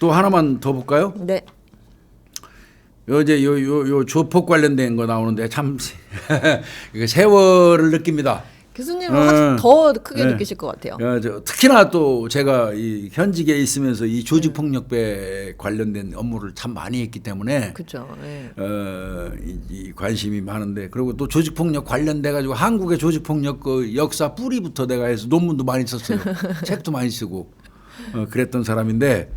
또 하나만 더 볼까요? 네. 요 이제 요 요 요 조폭 관련된 거 나오는데 참 이거 세월을 느낍니다. 교수님은 음. 확실히 더 크게 네. 느끼실 것 같아요. 야, 저, 특히나 또 제가 이 현직에 있으면서 이 조직 폭력배 관련된 업무를 참 많이 했기 때문에 그렇죠. 예. 어, 이, 이 관심이 많은데 그리고 또 조직 폭력 관련돼 가지고 한국의 조직 폭력 그 역사 뿌리부터 내가 해서 논문도 많이 썼어요. 책도 많이 쓰고 어, 그랬던 사람인데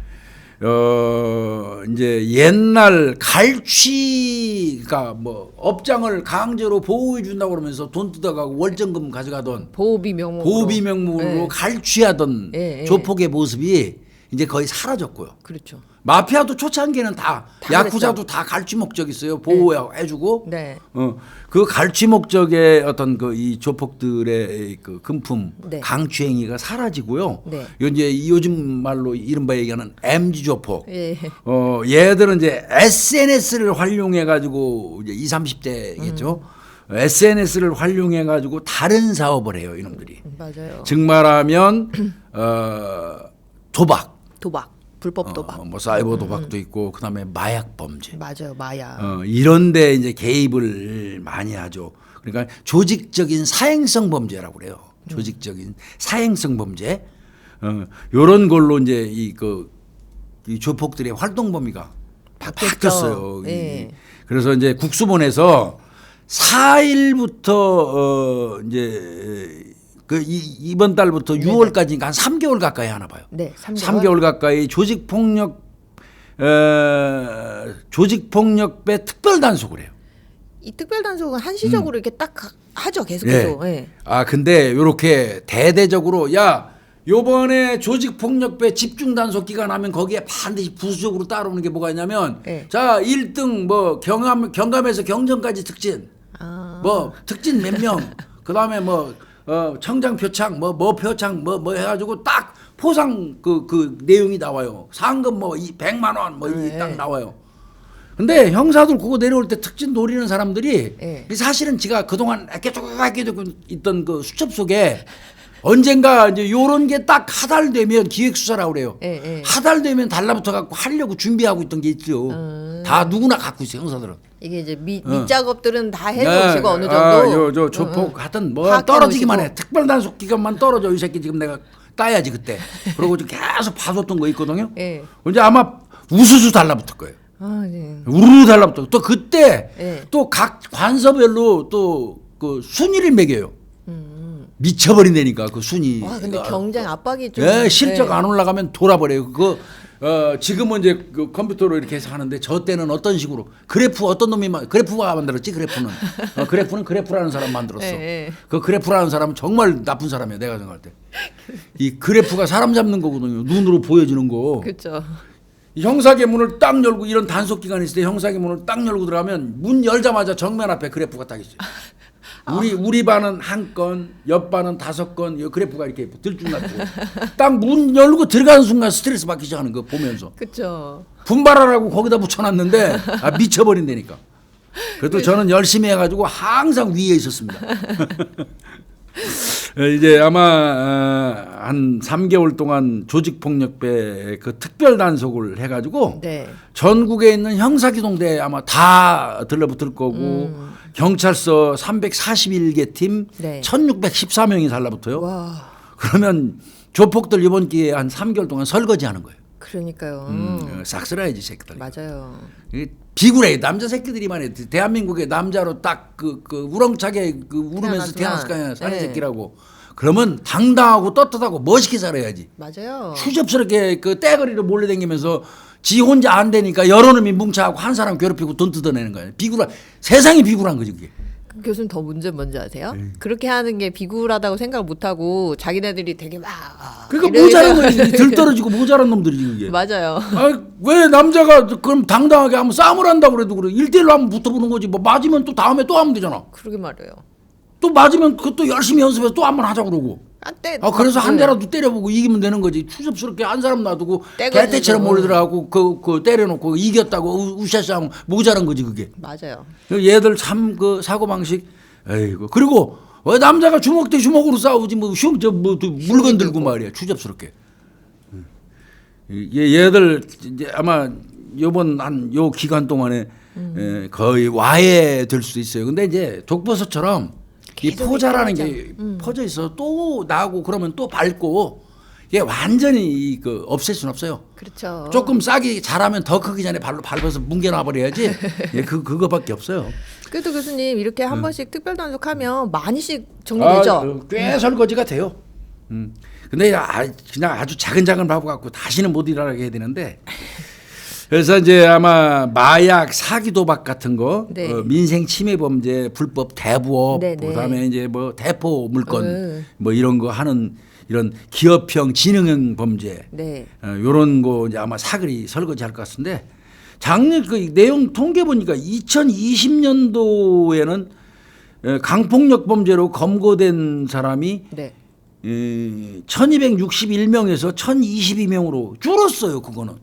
어 이제 옛날 갈취가 뭐 업장을 강제로 보호해 준다고 그러면서 돈 뜯어가고 월정금 가져가던 보호비 명목으로. 보호비 명목으로 네. 갈취하던 예, 예. 조폭의 모습이 이제 거의 사라졌고요. 그렇죠. 마피아도 초창기에는 다, 다 야쿠자도 다 갈취 목적 있어요. 보호해주고. 네. 어, 그 갈취 목적의 어떤 그 이 조폭들의 그 금품 네. 강취행위가 사라지고요. 네. 요 이제 요즘 말로 이른바 얘기하는 MG 조폭. 예. 어, 얘들은 이제 SNS를 활용해 가지고 이제 20, 30대겠죠. 음. SNS를 활용해 가지고 다른 사업을 해요, 이놈들이. 맞아요. 즉 말하면 어, 도박. 도박. 불법 도박. 음, 어, 뭐 사이버 도박도 있고 그다음에 마약 범죄. 맞아요. 마야. 어, 이런데 이제 개입을 많이 하죠. 그러니까 조직적인 사행성 범죄라고 그래요. 조직적인 사행성 범죄. 어, 요런 걸로 이제 이그 이 조폭들의 활동 범위가 바- 바뀌었죠. 바뀌었어요. 이- 예. 그래서 이제 국수본에서 4일부터 어 이제 그 이, 이번 달부터 6월까지니까 한 3개월 가까이 하나 봐요. 네. 3개월. 3개월 가까이 조직 폭력 어, 조직 폭력배 특별 단속을 해요. 이 특별 단속은 한시적으로 이렇게 딱 가- 하죠. 계속해서. 예. 아 근데 이렇게 대대적으로 야 요번에 조직 폭력배 집중 단속 기간 하면 거기에 반드시 부수적으로 따라오는 게 뭐가 있냐면 네. 자 1등 뭐 경감 경감에서 경정까지 특진 아. 뭐 특진 몇 명 그다음에 뭐 어, 청장 표창 뭐 뭐 표창 뭐뭐 해가지고 딱 포상 그그 내용이 나와요 상금 뭐 이 100만 원 뭐이딱 네. 나와요 근데 형사들 그거 내려올 때 특진 노리는 사람들이 네. 사실은 지가 그동안 아껴주고 있던 그 수첩 속에 언젠가 이제 요런 게 딱 하달되면 기획수사라고 그래요. 예, 예. 하달되면 달라붙어 갖고 하려고 준비하고 있던 게 있죠. 음. 다 누구나 갖고 있어요, 형사들은. 이게 이제 미, 어. 밑작업들은 다 해놓으시고 어느 정도. 아, 요, 저 응, 조폭 응. 하여튼 뭐 파악해 떨어지기만. 해. 특별 단속 기간만 떨어져. 이 새끼 지금 내가 따야지 그때. 그러고 지금 계속 봐줬던 거 있거든요. 예. 이제 아마 우수수 달라붙을 거예요. 아, 네. 우르르 달라붙어. 또 그때 예. 또 각 관서별로 또 그 순위를 매겨요. 미쳐버린다니까 그 순위. 와, 근데 경쟁 압박이 좀. 예, 실적 예. 안 올라가면 돌아버려요. 그거 어, 지금은 이제 그 컴퓨터로 이렇게 해서 하는데 저 때는 어떤 식으로 그래프 어떤 놈이 만 그래프가 만들었지 그래프는 어, 그래프는 그래프라는 사람 만들었어. 예, 예. 그 그래프라는 사람은 정말 나쁜 사람이야 내가 생각할 때. 이 그래프가 사람 잡는 거거든요. 눈으로 보여주는 거. 그렇죠. 이 형사계 문을 딱 열고 이런 단속 기간이 있을 때 형사계 문을 딱 열고 들어가면 문 열자마자 정면 앞에 그래프가 딱 있어요. 우리 우리 반은 한 건, 옆 반은 다섯 건, 이 그래프가 이렇게 들쭉날고 딱문 열고 들어가는 순간 스트레스 받기 시작하는 거 보면서 그렇죠. 분발하라고 거기다 붙여놨는데 아, 미쳐버린다니까. 그래도 저는 열심히 해가지고 항상 위에 있었습니다. 이제 아마 어, 한 3개월 동안 조직폭력배 그 특별 단속을 해가지고 네. 전국에 있는 형사기동대 아마 다 들러붙을 거고 경찰서 341개 팀 네. 1614명이 달라붙어요. 와, 그러면 조폭들 이번 기회에 한 3개월 동안 설거지하는 거예요. 그러니까요. 음, 어, 싹 쓸어야지 새끼들. 맞아요. 이 비굴해 남자 새끼들이만 해. 대한민국의 남자로 딱그 그 우렁차게 그 울으면서. 태어났을 거 아니야 네. 새끼라고. 그러면 당당하고 떳떳하고 멋있게 살아야지. 맞아요. 추접스럽게 그 떼거리로 몰려다니면서 지 혼자 안 되니까 여러 놈이 뭉쳐하고 한 사람 괴롭히고 돈 뜯어내는 거야. 비굴한 세상이 비굴한 거지 그게. 그 교수님 더 문제 뭔지 아세요? 네. 그렇게 하는 게 비굴하다고 생각을 못 하고 자기네들이 되게 막 아, 그러니까 모자란 거지. 들 떨어지고 모자란 놈들이지 그게. 맞아요. 아, 왜 남자가 그럼 당당하게 한번 싸움을 한다고 그래도 그래. 일대일로 한번 붙어보는 거지. 뭐 맞으면 또 다음에 또 하면 되잖아. 그러게 말이에요. 또 맞으면 그것도 열심히 연습해서 또 한 번 하자 그러고. 한때 아 그래서 한 네. 대라도 때려보고 이기면 되는 거지. 추접스럽게 한 사람 놔두고. 개떼처럼 몰려들어가고 그, 그 때려놓고 이겼다고 우- 우샤싸움 모자란 거지 그게. 맞아요. 얘들 참 그 사고 방식. 에이고 그리고 왜 남자가 주먹 대 주먹으로 싸우지 뭐 쉬움 저뭐 물건 들고 말이야 추접스럽게. 음. 이- 얘들 이제 아마 요번 한 요 기간 동안에 음. 에, 거의 와해 될 수도 있어요. 근데 이제 독버섯처럼 이 포자라는 게 퍼져 있어 또 나고 그러면 또 밟고 이게 완전히 이그 없앨 수는 없어요. 그렇죠. 조금 싹이 자라면 더 크기 전에 발로 밟아서 뭉개놔 버려야지. 예, 그 그거밖에 없어요. 그래도 교수님 이렇게 한 번씩 특별 단속하면 많이씩 정리되죠. 아, 어, 꽤 설거지가 돼요. 음. 근데 아, 그냥 아주 작은 작은 바보 갖고 다시는 못 일하게 해야 되는데. 그래서 이제 아마 마약 사기 도박 같은 거, 네. 어, 민생 침해 범죄, 불법 대부업, 네, 네. 그다음에 이제 뭐 대포 물건, 음. 뭐 이런 거 하는 이런 기업형 진흥형 범죄, 네. 어, 요런 거 이제 아마 사글이 설거지 할 것 같은데 작년 그 내용 통계 보니까 2020년도에는 강폭력 범죄로 검거된 사람이 네. 1261명에서 1022명으로 줄었어요, 그거는.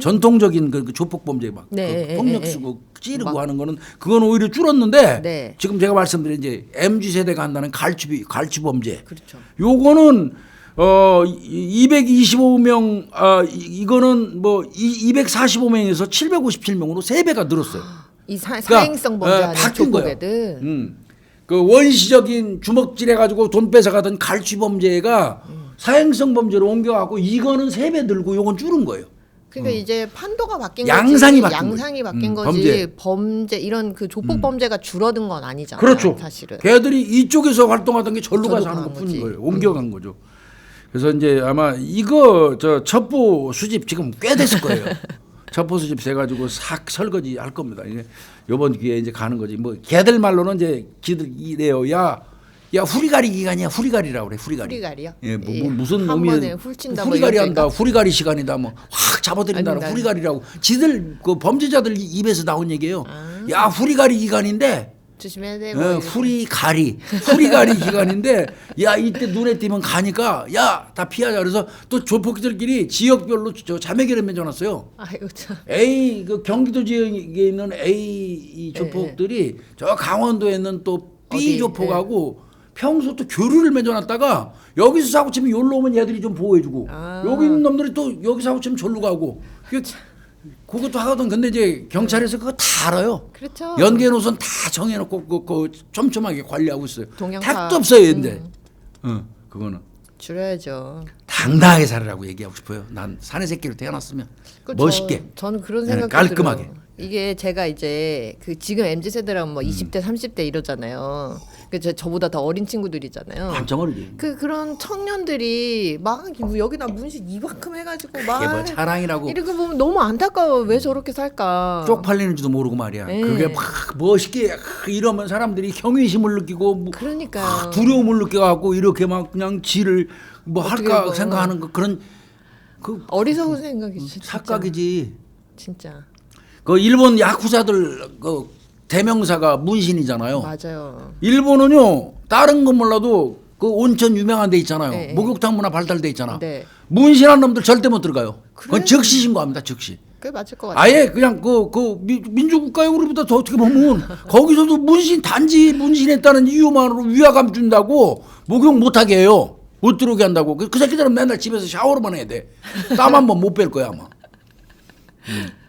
전통적인 그 조폭 범죄 막 음. 네, 그 예, 폭력 예, 예. 쓰고 찌르고 막. 하는 거는 그건 오히려 줄었는데 네. 지금 제가 말씀드린 이제 MZ 세대가 한다는 갈취 갈취 범죄. 그렇죠. 요거는 어 225명 아 이- 이거는 뭐 245명에서 757명으로 세 배가 늘었어요. 이 사, 그러니까, 사행성 어, 범죄하는 바뀐 거예요. 음. 그 원시적인 주먹질 해 가지고 돈 뺏어 가던 갈취 범죄가 사행성 범죄로 옮겨 갖고 이거는 세배 늘고 요건 줄은 거예요. 그러니까 이제 판도가 바뀐 음. 양상이 거지. 바뀐 양상이. 바뀐 음, 거지. 범죄. 범죄. 이런 그 조폭 범죄가 줄어든 건 아니잖아요. 그렇죠. 사실은. 걔들이 이쪽에서 활동하던 게 절로 가서 하는 것뿐인. 거예요. 옮겨간 거죠. 그래서 이제 아마 이거 저 첩보 수집 지금 꽤 됐을 거예요. 첩보 수집 돼 가지고 싹 설거지 할 겁니다. 이제 요번 기회에 이제 가는 거지. 뭐 걔들 말로는 이제 기들 이래요. 야, 야 후리가리 기간이야. 후리가리라고 그래. 후리가리. 후리가리요? 예, 뭐, 예. 뭐 무슨 한 놈이 훌친다 뭐 후리가리 이런 한다. 후리가리 시간이다. 뭐 확 잡아들인다. 아닙니다. 후리가리라고. 지들 그 범죄자들 입에서 나온 얘기예요. 아. 야, 후리가리 기간인데 조심해야 돼. 이런. 후리가리 후리가리 기간인데 야 이때 눈에 띄면 가니까 야 다 피하자 그래서 또 조폭들끼리 지역별로 저 자매결연 맺어놨어요. 아이고 참. A 그 경기도 지역에 있는 A 이 조폭들이 저 강원도에 있는 또 B 어디, 조폭하고 평소 또 교류를 맺어놨다가 여기서 사고 치면 여기로 오면 얘들이 좀 보호해주고 아. 여기 있는 놈들이 또 여기 사고 치면 절로 가고 그- 그것도 하거든 근데 이제 경찰에서 그거 다 알아요. 그렇죠. 연계 노선 다 정해놓고 그, 그 촘촘하게 관리하고 있어요. 동양파. 택도 없어요, 근데. 어, 그거는 줄여야죠. 당당하게 살으라고 얘기하고 싶어요. 난 사내 새끼로 태어났으면 그 멋있게. 저, 는 그런 네, 생각이 깔끔하게. 들어요. 이게 제가 이제 그 지금 mz 음. 뭐 20대 30대 이러잖아요. 그 저- 저보다 더 어린 친구들이잖아요. 감정 어리지. 그 그런 청년들이 막뭐 여기다 문신 이만큼 해가지고 막 그게 뭐 자랑이라고 이렇게 보면 너무 안타까워. 왜 저렇게 살까? 쪽팔리는지도 모르고 말이야. 네. 그게 막 멋있게 이러면 사람들이 경외심을 느끼고 뭐 그러니까요. 막 두려움을 느껴갖고 이렇게 막 그냥 지를 뭐 어떻게 할까 뭐. 생각하는 거 그런 그 어리석은 생각이지. 진짜. 착각이지. 진짜 그 일본 야쿠자들 그 대명사가 문신이잖아요. 맞아요. 일본은요 다른 건 몰라도 그 온천 유명한 데 있잖아요. 네, 네. 목욕탕 문화 발달돼 있잖아. 네, 문신한 놈들 절대 못 들어가요. 그건 그래요? 즉시 신고합니다. 즉시. 그게 맞을 것 같아요. 아예 그냥 그, 그 미- 민주국가에 우리보다 더 어떻게 보면 거기서도 문신 단지 문신했다는 이유만으로 위화감 준다고 목욕 못하게 해요. 못 들어오게 한다고. 그, 그 새끼들은 맨날 집에서 샤워로만 해야 돼. 땀 한 번 못 뺄 거야 아마. 음.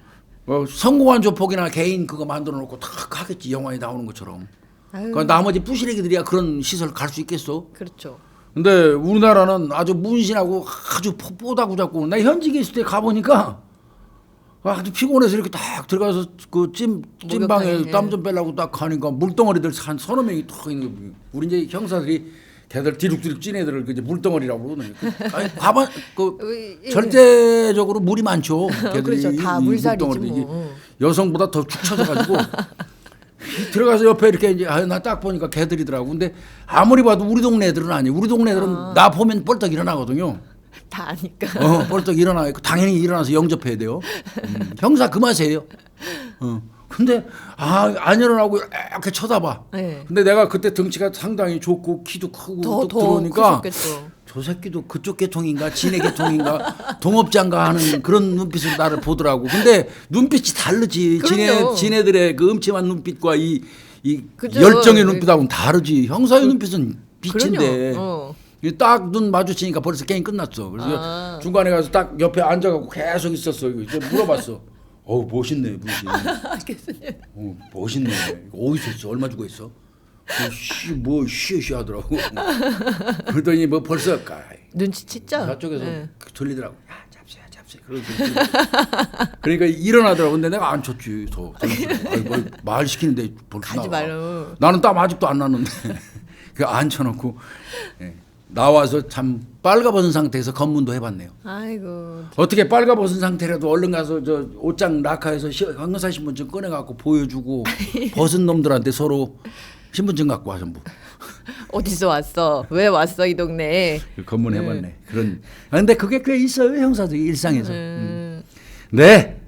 어, 성공한 조폭이나 개인 그거 만들어 놓고 탁 하겠지 영화에 나오는 것처럼. 그 나머지 부시래기들이야 그런 시설 갈 수 있겠어? 그렇죠. 근데 우리나라는 아주 문신하고 아주 뽀다구 잡고 나 현직에 있을 때 가보니까 아주 피곤해서 이렇게 딱 들어가서 그 찜 찜방에 땀 좀 빼려고 딱 가니까 물덩어리들 한 서너 명이 탁 있는 거 우리 이제 형사들이 걔들 디룩디룩 찐 애들을 그 이제 물덩어리라고 그러거든요. 그, 아니, 가만 그 의- 예. 절대적으로 물이 많죠. 걔들이 그렇죠. 다 이- 물살이지 물덩어리들이. 뭐. 여성보다 더 축 처져가지고 들어가서 옆에 이렇게 이제 아, 나 딱 보니까 개들이더라고. 근데 아무리 봐도 우리 동네 애들은 아니에요. 우리 동네 애들은 나 보면 뻘떡 일어나거든요. 다 아니까. 어, 뻘떡 일어나. 당연히 일어나서 영접해야 돼요. 음, 형사 그 맛이에요. 어. 근데 아, 안 일어나고 이렇게 쳐다봐. 네. 근데 내가 그때 등치가 상당히 좋고 키도 크고 더뚝더 들어오니까 크셨겠죠. 저 새끼도 그쪽 계통인가 지네 계통인가 동업자인가 하는 그런 눈빛으로 나를 보더라고. 근데 눈빛이 다르지. 지네 그럼요. 지네들의 그 음침한 눈빛과 이, 이 그죠. 열정의 눈빛하고는 다르지. 형사의 눈빛은 빛인데. 그럼요. 어. 딱 눈 마주치니까 벌써 게임 끝났어. 그래서 아. 중간에 가서 딱 옆에 앉아갖고 계속 있었어. 이제 물어봤어. 어우 멋있네 분신. 교수님. 어, 멋있네. 이거 어디서 했어? 얼마 주고 했어? 씨뭐 쉬쉬 하더라고. 그러더니 뭐 벌써 가 눈치챘죠? 저쪽에서 네. 들리더라고. 야 잡수야 잡수. 그러고 그러니까 일어나더라고. 근데 내가 안 쳤지. 더. 뭐, 말 시키는데 벌써 가지 나와. 말라고. 나는 땀 아직도 안 났는데 그 앉혀놓고 예, 나와서 참 빨가벗은 상태에서 검문도 해봤네요. 아이고. 어떻게 빨가벗은 상태라도 얼른 가서 저 옷장 라카에서 시- 황금사 신분증 꺼내갖고 보여주고 벗은 놈들한테 서로 신분증 갖고 와 전부 어디서 왔어? 왜 왔어 이 동네에? 검문해봤네. 그런. 아, 근데 그게 꽤 있어요 형사들 일상에서. 음. 네.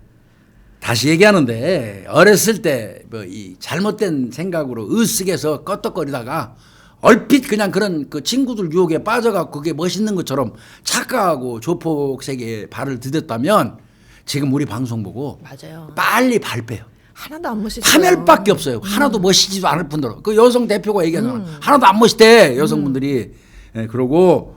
다시 얘기하는데 어렸을 때 뭐 이 잘못된 생각으로 으쓱해서 껐덕거리다가 얼핏 그냥 그런 그 친구들 유혹에 빠져갖고 그게 멋있는 것처럼 착각하고 조폭 세계에 발을 디뎠다면 지금 우리 방송 보고 맞아요. 빨리 발 빼요. 하나도 안 멋있어요. 파멸밖에 없어요. 하나도 멋있지도 않을 뿐더러 그 여성 대표가 얘기하잖아. 하나도 안 멋있대 여성분들이. 예, 그러고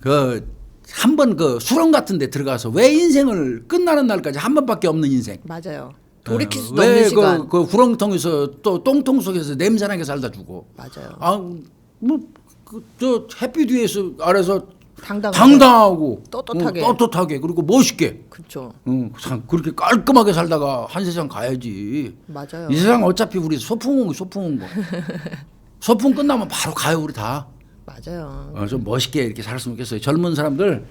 그 한 번 그 수렁 같은 데 들어가서 왜 인생을 끝나는 날까지 한 번밖에 없는 인생. 맞아요. 돌이킬 어, 수도 없는 시간. 왜그 그 구렁텅에서 또 똥통 속에서 냄새나게 살다 주고. 맞아요. 아 뭐그저 햇빛 위에서 아래서. 당당하고 떳떳하게. 어, 떳떳하게 그리고 멋있게. 그렇죠. 응, 참 그렇게 깔끔하게 살다가 한 세상 가야지. 맞아요. 이 세상 어차피 우리 소풍 온 거, 소풍 온 거. 소풍 끝나면 바로 가요 우리 다. 맞아요. 어, 좀 멋있게 이렇게 살았으면 좋겠어요. 젊은 사람들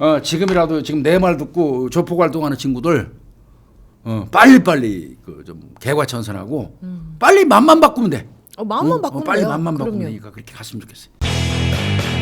어, 지금이라도 지금 내 말 듣고 조폭 활동하는 친구들 어, 빨리 빨리 그 좀 개과천선하고 빨리 맘만 바꾸면 돼. 어, 마음만 응? 바꾸면 빨리 돼요. 그럼요. 되니까 그렇게 갔으면 좋겠어요.